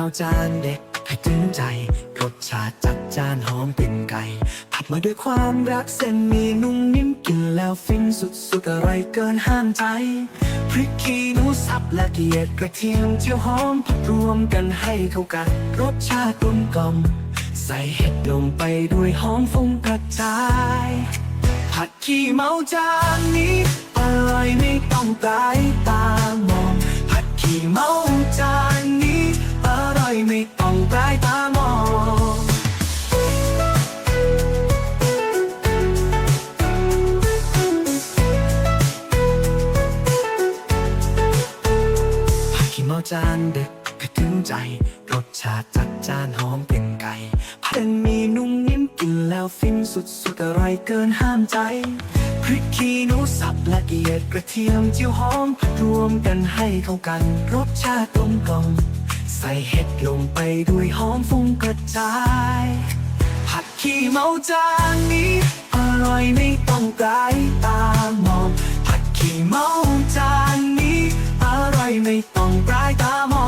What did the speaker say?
เมาจานเด็ดให้ถึงใจ รสชาติจัดจานหอมเป็นไก่ ผัดมาด้วยความรักเส้นมีนุ่มนิ่มกินแล้วฟินสุดๆอะไรเกินห้ามใจ พริกขี้หนูสับละเอียดกระเทียมเจียวหอมผัดรวมกันให้เข้ากัน รสชาติกลมกล่อม ใส่เห็ดลงไปด้วยหอมฟุ้งกระจาย ผัดขี้เมาจานนี้อร่อยไม่ต้องตายายตามองผัดขี้เมาจานเด็ดกระถึงใจ รสชาติจัดจานหอมเป็นไก่ผัดมีนุ่มนิ่มกินแล้วฟินสุดๆอร่อยเกินห้ามใจพริกขี้หนูสับละเอียดกระเทียมเจียวหอมผัดรวมกันให้เข้ากัน รสชาติกลมกล่อม ใส่เห็ดลงไปด้วยหอมฟุ้งกระจาย ผัดขี้เมาจานนี้อร่อยไม่ต้องไกลตามอง ผัดขี้เมาจานนี้อร่อยไม่ต้องไกลตามอง